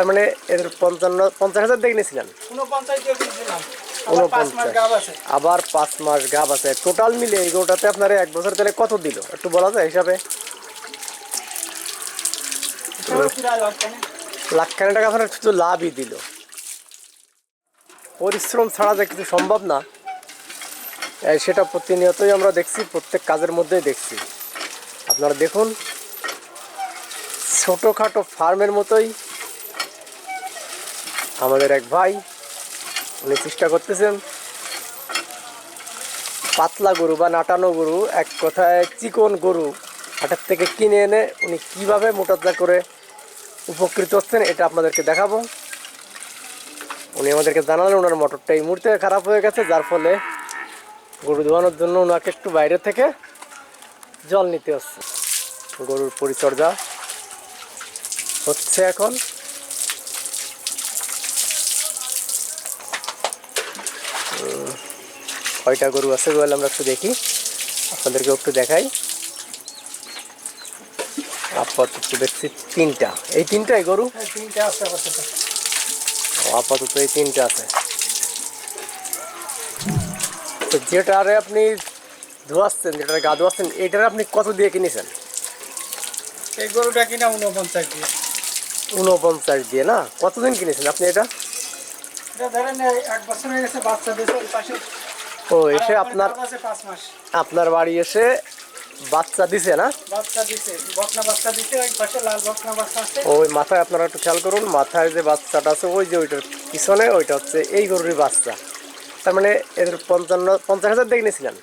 তার মানে এর পঞ্চান্ন পঞ্চাশ হাজার দেখে নিয়েছিলেন আবার পাঁচ মাস গাব আছে। টোটাল মিলে এই গরুটাতে আপনার এক বছর তাহলে কত দিল? একটু বলা যায় হিসাবে? এটাও প্রায় লাগছে না। লাখ খানে টাকা আপনার শুধু লাভই দিল। পরিশ্রম ছাড়া যে কিছু সম্ভব না। সেটা প্রতিনিয়তই আমরা দেখছি প্রত্যেক কাজের মধ্যেই দেখছি। আপনারা দেখুন ছোটোখাটো ফার্মের মতোই আমাদের এক ভাই, উনি চেষ্টা করতেছেন, পাতলা গরু বা নাটানো গরু, এক কথায় চিকন গরু হাটের থেকে কিনে এনে উনি কীভাবে মোটাজা করে উপকৃত হচ্ছেন এটা আপনাদেরকে দেখাবো। উনি আমাদেরকে জানালেন ওনার মোটরটা এই মুহূর্তে খারাপ হয়ে গেছে, যার ফলে গরু ধোয়ানোর জন্য ওনাকে একটু বাইরে থেকে জল নিতে হচ্ছে। গরুর পরিচর্যা হচ্ছে এখন। কয়টা গরু আছে বলে আমরা একটু দেখি। আপনাদেরকে একটু দেখাই। আপাতত দেখছি তিনটা। এই তিনটাই গরু? আছে আপাতত। আপাতত এই তিনটা আছে। তো যেটারে আপনি ধোয়াচ্ছেন যেটারে গা ধোয়াচ্ছেন এটারে আপনি কত দিয়ে কিনেছেন? এই গরুটা কিনা উনপঞ্চাশ দিয়ে। উনপঞ্চাশ দিয়ে না? কতদিন কিনেছেন আপনি এটা? এটা ধরেন এক বছর হয়ে গেছে বাচ্চা দিয়েছে পাশে ও এসে আপনার আপনার বাড়ি এসে বাচ্চা দিছে না? ওই মাথায় আপনারা একটু খেয়াল করুন মাথায় যে বাচ্চাটা আছে ওই যে ওইটার পিছনে ওইটা হচ্ছে এই গরুরই বাচ্চা। তার মানে এর পঞ্চান্ন পঞ্চাশ হাজার দেখে নিয়েছিলেন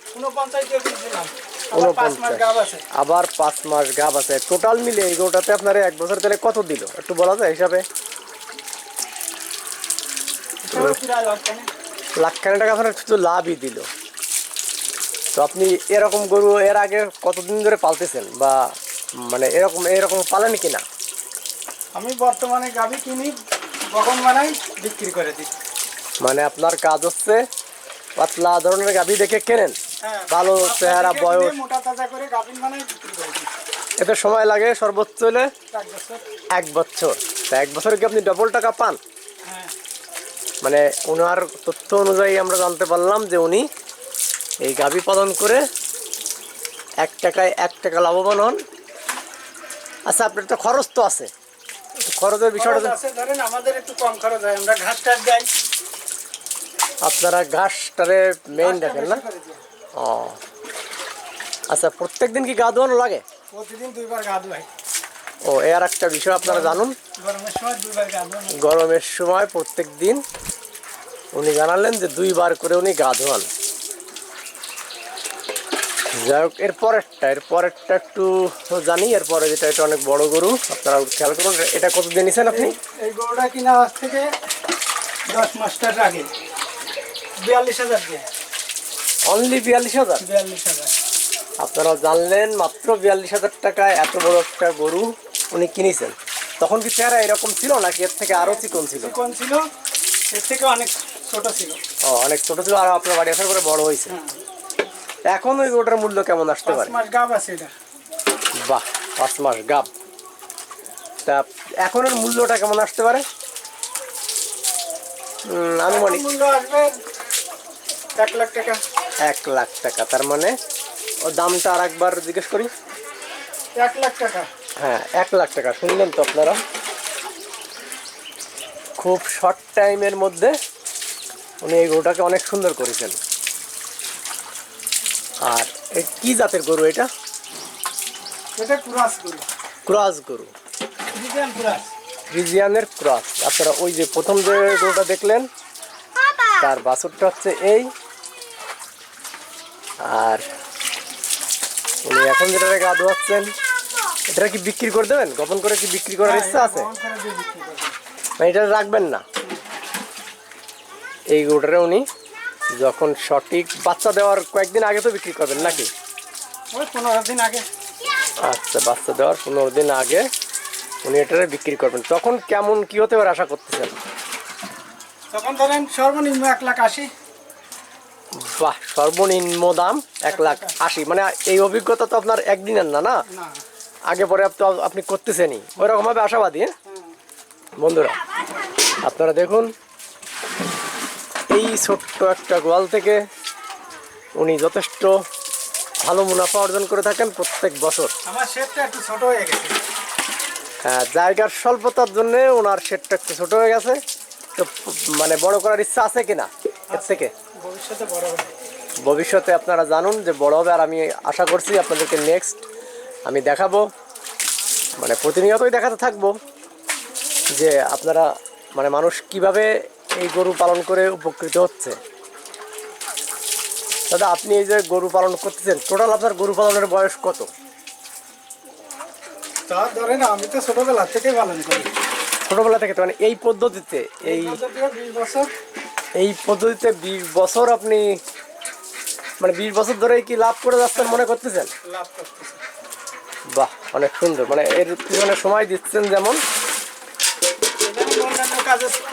আবার পাঁচ মাস গাব আছে। টোটাল মিলে এই গরুটাতে আপনার এক বছর তাহলে কত দিল? একটু বলা যায় হিসাবে? না। লাখ খানে টাকা আপনার শুধু লাভই দিল। তো আপনি এরকম গরু এর আগে কতদিন ধরে পালতেছেন? বা মানে এরকম এরকম পালেন কিনা? আমি বর্তমানে গাবি কিনি বগন বানাই বিক্রি করে দিই। মানে আপনার কাজ হচ্ছে পাতলা ধরনের গাভী দেখে কেনেন। হ্যাঁ ভালো চেহারা বয়স। মোটা তাজা করে গাভিন বানাই বিক্রি করে দিই। এতে সময় লাগে সর্বোচ্চ হলে এক বছর। এক বছর। তা এক বছরে কি আপনি ডবল টাকা পান? হ্যাঁ। মানে ওনার তথ্য অনুযায়ী আমরা জানতে পারলাম যে উনি এই গাভী পালন করে এক টাকায় এক টাকা লাভবান হন। আচ্ছা আপনার তো খরচ তো আছে। খরচের বিষয়টা খরচ ধরেন আমাদের একটু কম খরচ হয় আমরা ঘাস টাস আপনারা ঘাসটারে মেইন রাখেন না। ও। আচ্ছা প্রত্যেক দিন কি গা ধোয়ানো লাগে? প্রতিদিন দুইবার গা ধোয়াই। ও এর একটা বিষয় আপনারা জানুন। গরমের সময় দুইবার গা গরমের সময় প্রত্যেক দিন উনি জানালেন যে দুইবার করে উনি গা ধোয়ান। যাই হোক এর পরেরটা এর পরেরটা একটু জানি এরপরে যেটা এটা অনেক বড় গরু আপনারা খেয়াল করুন এটা কত দিয়ে নিছেন আপনি? এই গরুটা কিনা আজ থেকে দশ মাসটার আগে। বিয়াল্লিশ হাজার দিয়ে। অনলি বিয়াল্লিশ হাজার? বিয়াল্লিশ হাজার। আপনারা জানলেন মাত্র বিয়াল্লিশ হাজার টাকায় এত বড় একটা গরু উনি কিনেছেন। তখন কি চেহারা এরকম ছিল নাকি এর থেকে আরও চিকন ছিল? চিকন ছিল এর থেকে অনেক ছোট ছিল। ও অনেক ছোট ছিল আর আপনার বাড়ি আসার পরে বড় হয়েছে। হ্যাঁ। এখন ওই গরুটার মূল্য কেমন আসতে পারে? মাস গাব আছে এটা। বাহ পাঁচ মাস গাব। তা এখন এর মূল্যটা কেমন আসতে পারে? আনুমানিক মূল্য আসবে এক লাখ টাকা। এক লাখ টাকা তার মানে ও দামটা আর একবার জিজ্ঞেস করি। এক লাখ টাকা। হ্যাঁ এক লাখ টাকা শুনলেন তো আপনারা? খুব শর্ট টাইমের মধ্যে উনি এই গরুটাকে অনেক সুন্দর করেছেন। আর কি জাতের গরু এটা? এটা কুরাস গরু। ক্রস গরু। ফ্রিজিয়ান ফ্রিজিয়ানের ক্রস। আপনারা ওই যে প্রথম যে গরুটা দেখলেন তার বাছুরটা হচ্ছে এই। আর উনি এখন যেটা গা ধোয়াচ্ছেন এটা কি বিক্রি করে দেবেন? গোপন করে কি বিক্রি করার ইচ্ছা আছে? বহন করে দিয়ে বিক্রি করবে। না এটা রাখবেন না? এই গরুটারে উনি যখন সঠিক বাচ্চা দেওয়ার কয়েকদিন আগে তো বিক্রি করবেন নাকি? ওই পনেরো দিন আগে। আচ্ছা বাচ্চা দেওয়ার পনেরো দিন আগে উনি এটারে বিক্রি করবেন। তখন কেমন কি হতে পারে আশা করতেছেন? তখন ধরেন সর্বনিম্ন এক লাখ আশি। বাহ সর্বনিম্ন দাম এক লাখ আশি। মানে এই অভিজ্ঞতা তো আপনার একদিনের না না? আগে পরে আপনি করতেছেনই। ওই রকম ভাবে আশাবাদী হ্যাঁ? বন্ধুরা আপনারা দেখুন এই ছোট্ট একটা গোয়াল থেকে উনি যথেষ্ট ভালো মুনাফা অর্জন করে থাকেন প্রত্যেক বছর। আমার শেডটা একটু ছোট হয়ে গেছে। হ্যাঁ, জায়গার স্বল্পতার জন্য ওনার শেডটা একটু ছোট হয়ে গেছে। তো মানে বড় করার ইচ্ছা আছে কিনা? এর থেকে? ভবিষ্যতে বড় হবে। ভবিষ্যতে আপনারা জানুন যে বড় হবে আর আমি আশা করছি আপনাদেরকে নেক্সট আমি দেখাবো। মানে প্রতিনিয়তই দেখাতে থাকব যে আপনারা মানে মানুষ কীভাবে এই গরু পালন করে উপকৃত হচ্ছে। দাদা আপনি এই যে গরু পালন করতেছেন টোটাল আপনার গরু পালনের বয়স কত? তা ধরেন আমি তো ছোটবেলা থেকে পালন করি। ছোটবেলা থেকে মানে এই পদ্ধতিতে এই বছর। এই পদ্ধতিতে বিশ বছর আপনি মানে বিশ বছর ধরেই কি লাভ করে যাচ্ছেন মনে করতেছেন? লাভ বাহ অনেক সুন্দর। মানে এর পিছনে সময় দিচ্ছেন যেমন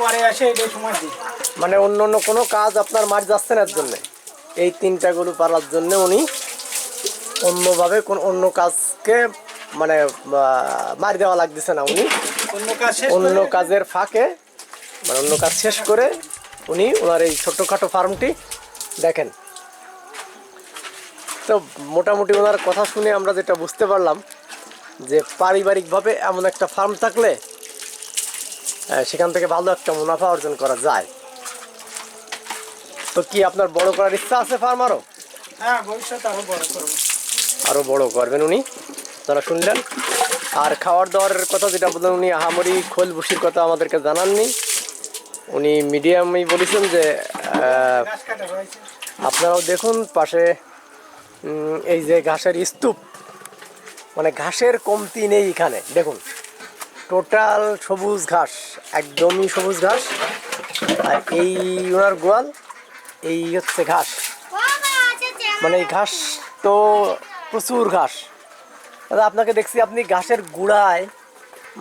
পরে আসে এটাই সময় দিই। মানে অন্য অন্য কোনো কাজ আপনার মার যাচ্ছেন এর জন্যে? এই তিনটা গরু পালার জন্য উনি অন্যভাবে কোন অন্য কাজকে মানে মারি দেওয়া লাগতেছে না উনি। অন্য কাজের ফাঁকে মানে অন্য কাজ শেষ করে উনি ওনার এই ছোট্টখাটো ফার্মটি দেখেন। তো মোটামুটি ওনার কথা শুনে আমরা যেটা বুঝতে পারলাম যে পারিবারিকভাবে এমন একটা ফার্ম থাকলে সেখান থেকে ভালো একটা মুনাফা অর্জন করা যায়। তো কি আপনার বড় করার ইচ্ছা আছে ফার্ম আরও হ্যাঁ ভবিষ্যতে আরও বড় করব। আরও বড় করবেন উনি? যারা শুনলেন? আর খাওয়ার দাওয়ার কথা যেটা বললেন উনি আহামরি খোল ভুসির কথা আমাদেরকে জানাননি। উনি মিডিয়ামই বলেছেন যে আপনারাও দেখুন পাশে এই যে ঘাসের স্তূপ। মানে ঘাসের কমতি নেই এখানে দেখুন। টোটাল সবুজ ঘাস একদমই সবুজ ঘাস। আর এই ওনার গোয়াল এই হচ্ছে ঘাস। মানে এই ঘাস তো প্রচুর ঘাস। দাদা আপনাকে দেখছি আপনি ঘাসের গুড়ায়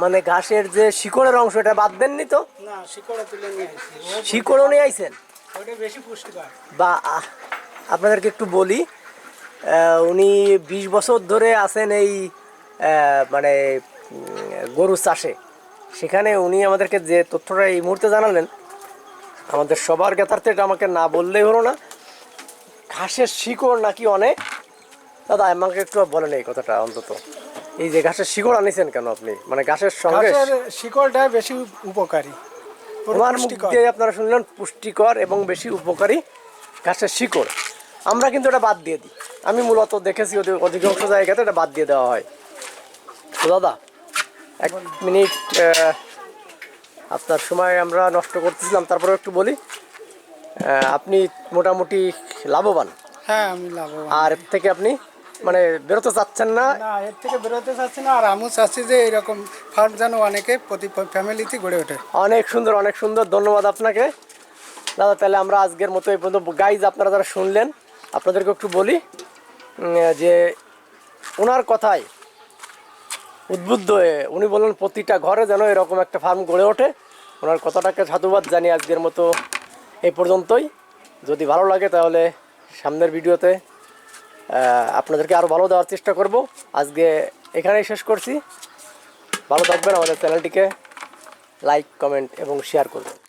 মানে ঘাসের যে শিকড়ের অংশ এটা বাদ দেননি তো? শিকড়ও নিয়ে আইছেন? বা আপনাদেরকে একটু বলি উনি বিশ বছর ধরে আছেন এই মানে গরু চাষে। সেখানে উনি আমাদেরকে যে তথ্যটা এই মুহূর্তে জানালেন আমাদের সবার জ্ঞাতার্থে এটা আমাকে না বললেই হলো না। ঘাসের শিকড় নাকি অনেক? দাদা আমাকে একটু বলেন এই কথাটা অন্তত। এই যে ঘাসের শিকড় আনিছেন কেন আপনি? মানে ঘাসের সঙ্গে শিকড়টা বেশি উপকারী। তোমার মুখ দিয়ে আপনারা শুনলেন পুষ্টিকর এবং বেশি উপকারী ঘাসের শিকড়। আমরা কিন্তু এটা বাদ দিয়ে দিই। আমি মূলত দেখেছি অধি- অধিকাংশ জায়গাতে এটা বাদ দিয়ে দেওয়া হয়। তো দাদা এক মিনিট আপনার সময় আমরা নষ্ট করতেছিলাম তারপরে একটু বলি। আপনি মোটামুটি লাভবান? হ্যাঁ আমি লাভবান। আর এর থেকে আপনি মানে বেরোতে চাচ্ছেন না? এর থেকে বেরোতে চাচ্ছি না আর আমিও চাচ্ছি যে এরকম ফার্ম যেন অনেকে প্রতি ফ্যামিলিতে গড়ে ওঠে। অনেক সুন্দর অনেক সুন্দর ধন্যবাদ আপনাকে। দাদা তাহলে আমরা আজকের মতো এই পর্যন্ত গাইজ আপনারা যারা শুনলেন আপনাদেরকে একটু বলি যে ওনার কথায় উদ্বুদ্ধ হয়ে উনি বললেন, প্রতিটা ঘরে যেন এরকম একটা ফার্ম গড়ে ওঠে। ওনার কথাটাকে সাধুবাদ জানি আজকের মতো এই পর্যন্তই। যদি ভালো লাগে তাহলে সামনের ভিডিওতে আপনাদেরকে আরও ভালো দেওয়ার চেষ্টা করব। আজকে এখানেই শেষ করছি। ভালো থাকবেন আমাদের চ্যানেলটিকে। লাইক, কমেন্ট এবং শেয়ার করবেন।